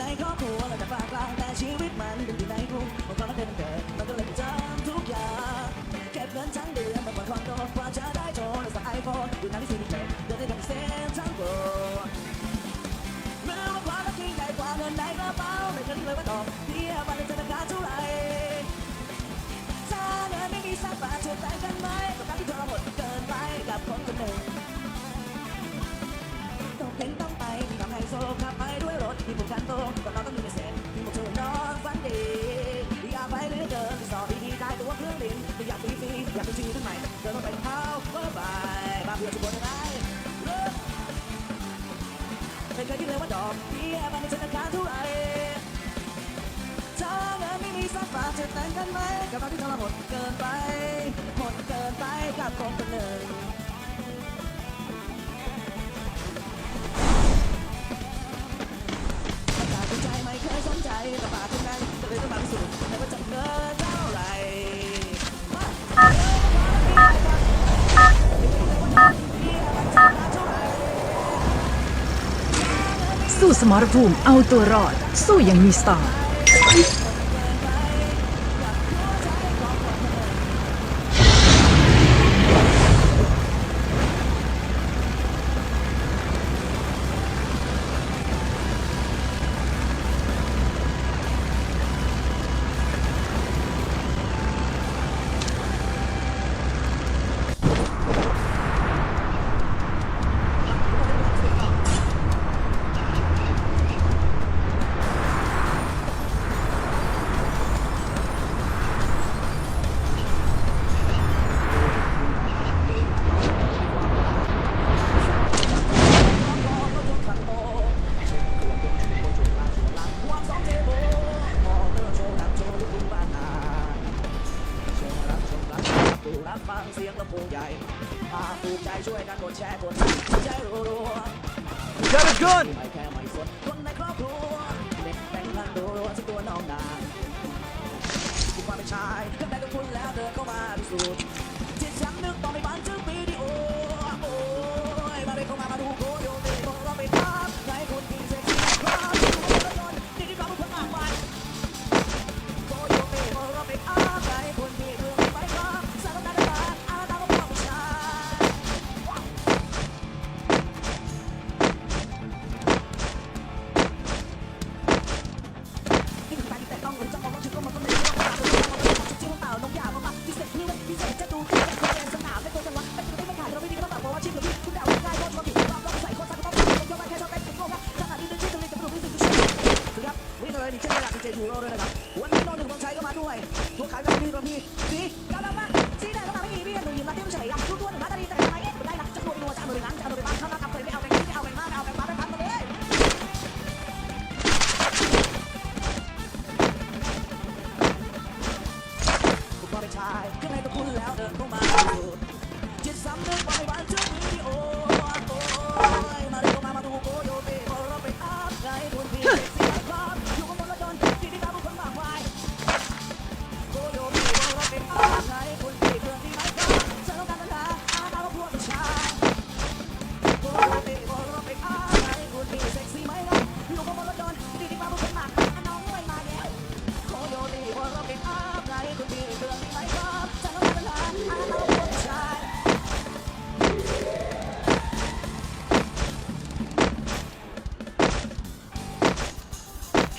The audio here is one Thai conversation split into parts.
ในครอบครัวเราจะฝากลางแต่ชีวิตมันเป็นอยู่ในกรุงมันความรักเป็นเกิดมันก็เลยจำทุกอย่างเก็บเงินทั้งเดือนมาผ่อนความโดนกว่าจะได้โทรศัพท์ไอโฟนอยู่ในที่สิ่งเล็กเดินได้กับเส้นทั้งโลกแม้ว่าความรักที่งใหญ่กว่าเงินในกระเป๋าไม่เคยเลยว่าตอบเทียบมันจะราคาเท่าไหร่ถ้าเงินไม่มีสักบาทจะแต่งกันไหม เดินไปเท้าก็บายมาเพื่อทุกคนได้ไม่เคยคิดเลยว่าดอกเบี้ยมันในธนาคารเท่าไรถ้าเงินไม่มีสักบาทจะแต่งกันไหมกับเราที่ทรหมดเกินไปหมดเกินไปกับคนคนหนึ่ง มรภูมิเอาตัวรอด สู้อย่างมีสไตล์ Is that a gun? โร่ด้วยนะครับวันนี้โนนถึงบอลชัยก็มาด้วยตักขายกับพี่รวมพี่สีกำลังมาสีแดงก็มาไม่มีพี่หนูยืนรับที่เฉยอะทุกตัวหนึ่งมาตาดีแต่ทำไมเอ๊ะได้หลักจะโดนดูจะเอาโดนล้างจะเอาโดนล้างเข้ามาทำเลยไม่เอาไปไม่เอาไปมากไม่เอาไปมาไปพันมาเลยผมณพ่เป็นชายข้างในตัวคุณแล้วเดินเข้ามาจิตสำนึก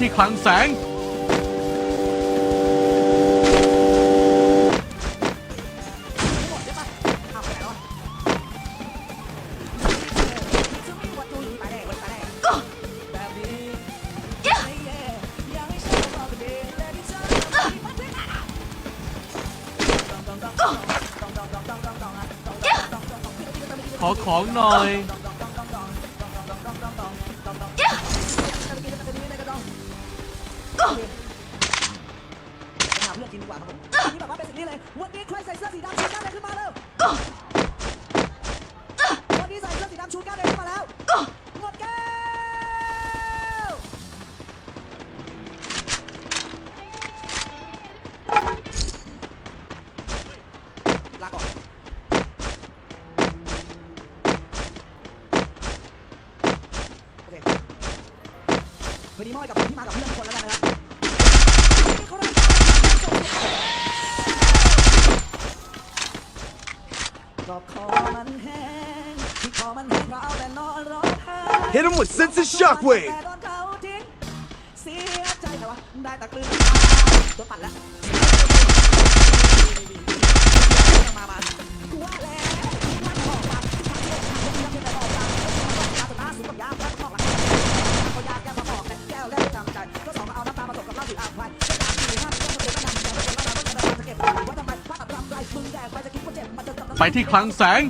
ที่คลังแสง ขอของหน่อย นี้อยกับนที่มากับเพื่อนคนแล้วกันนะครับรอบคอมันแห้งที่คอมันแห้งเราแต่นอนร้องไห้ Hit him with sense of shockwave เสียใจแต่ว่าได้ต่กลืนตาโปัดแล้ว ไปที่คลังแสง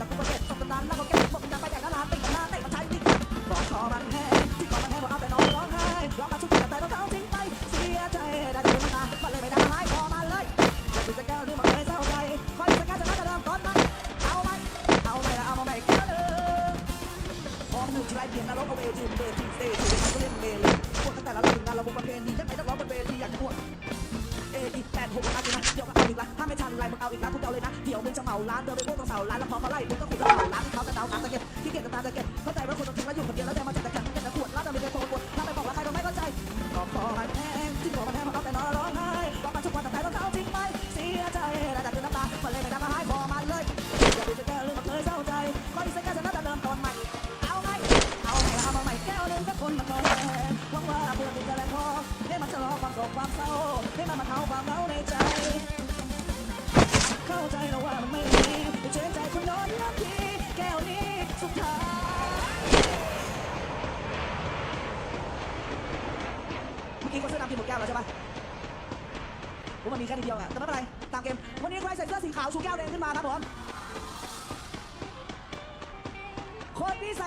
พปลี่ยงนรกเอาเวทีเบอร์ทีเตะที่ทำก็เล่นเมลพวกตั้งแต่ละรุ่งานระบบประเพณียัไงต้อง ล้านเดินไปพวกตรงเสาล้านแล้วพอเขาไล่ปุ๊บก็ขุดเสาร้านเขาจะเดาตามตะเก็บที่เกียจตามตะเก็บเขาจะ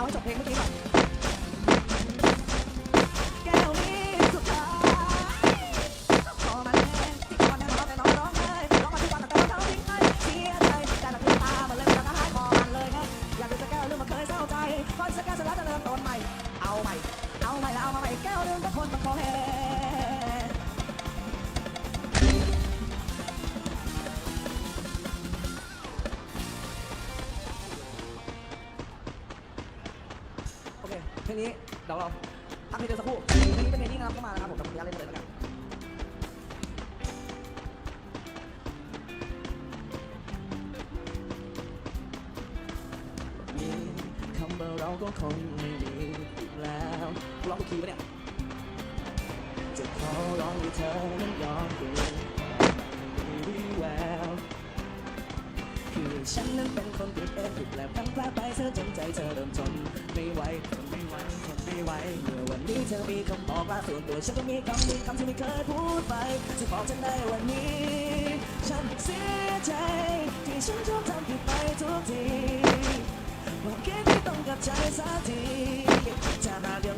เอาให้จบเพลงเมื่อกี้ก่อน ทีนี้เดี๋ยวเราพักนิเดียวสักครู่ทีนี้เป็นเทรนนิ่งนะครับเข้ามานะครับผมจะขออนุญาตเล่นเลยแล้วกันมีคำว่าเราก็คงไม่มีอีกแล้วร้องทุกทีปะเนี่ยจะขอร้องให้เธอนั้นยอมเปลี่ยน ฉันนั้นเป็นคนผิดเองผิดแล้วพลั้งพลาดไปเธอจนใจเธอเริ่มทนไม่ไหวไม่ไหวทนไม่ไหวเมื่อวันนี้เธอมีคำบอกว่าส่วนตัวฉันก็มีคำดีคำที่ไม่เคยพูดไปจะบอกฉันได้วันนี้ ฉันเสียใจที่ฉันชอบทำผิดไปทุกทีบอกแค่ที่ต้องกับใจสักทีะมาเยือน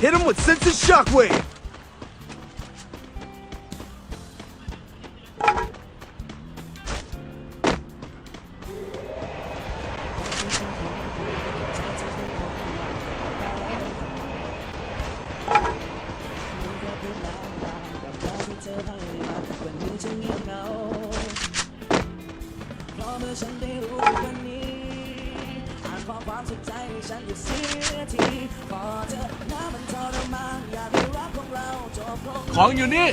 Hit him with sense of shockwave. เธอใความสุดใจให้ฉันหยุดเสียทีพอเธอหน้ามันทรมานอยากให้รักของเราจบลงของอยู่นี่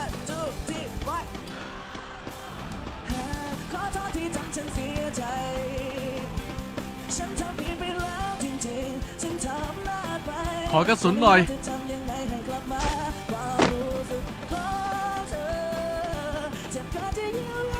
One two three four ขอโทษที่ทำฉันเสียใจ ฉันทำผิดไปแล้วจริงๆฉันทำพลาดไปขอกระสุนหน่อย จะทำยังไงให้กลับมาความรู้สึกของเธอเจ็บก็จะเยียวยาทำให้เสียน้ำตาอาจจะเสียเวลาแต่หากมันย้อนคืนเธอกลับมา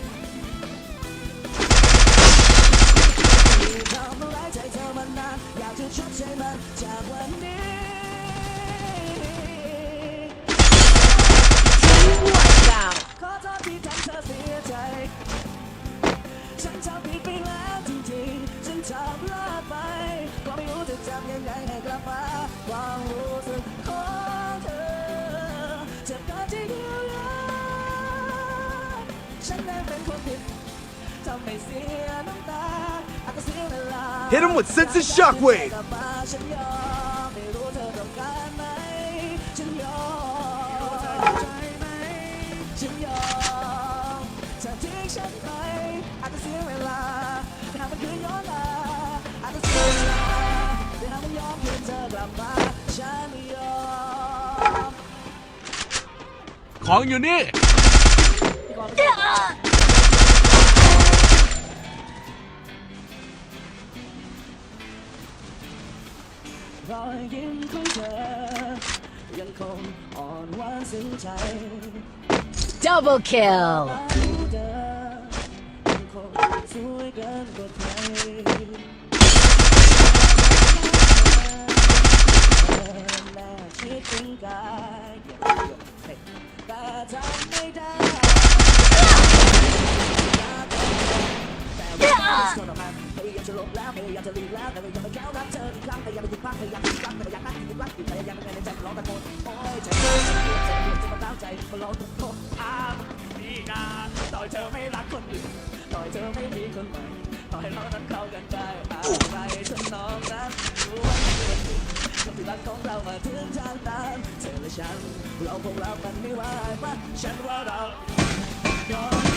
ฉันยอมของอยู่นี่ รอยยิ้มของเธอ ยังคงอ่อนหวานซึ้งใจ Double kill เธอยังคงสวยเกินกว่าใครแน่คิดถึงกายแต่ทำไม่ได้แพยายามจะหลีกแล้วแต่ก็ยังไม่เข้ารักเธออีกครั้งพยายามไปหยุดพักพยายามหยุดรักแต่ก็ยังนั่งอยู่รักพยายามไม่ในใจร้องตะโกนโอ้ยใจเจ็บเจ็บเจ็บเจ็บจะมาต้าใจมาร้องตะโกนอ้าวนี่นาต่อยเธอไม่รักคนอื่นต่อยเธอไม่มีคนใหม่ต่อยเรานั้นเข้ากันได้อะไรฉันน้องนั้นรู้ว่าไม่เป็นจริงคนที่รักของเรามาถึงทางตันเธอและฉันเราคงรักกันไม่ไหวปะฉันว่าเรายอม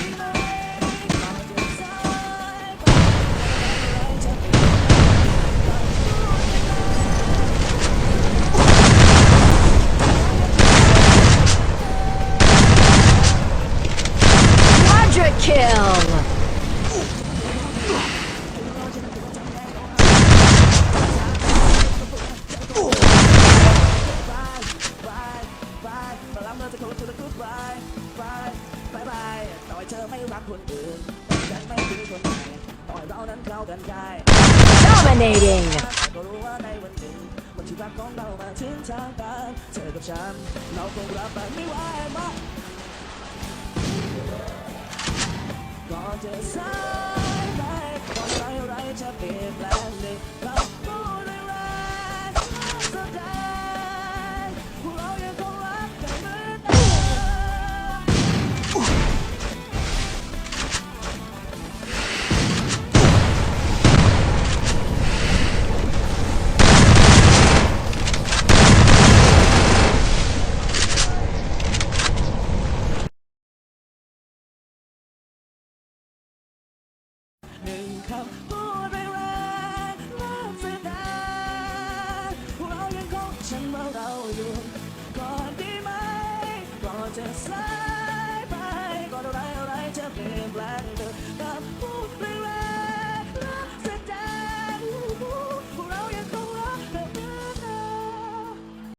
ที่รักของเรามาถึงทางตันเธอกับฉัน เราคงรับมันไม่ไหวมากก่อนจะสายไปก่อนไรอะไรจะเปลี่ยนแปลงหนึ่ง สายไปก่อนอะไรอะไรจะเปลี่ยนแปลง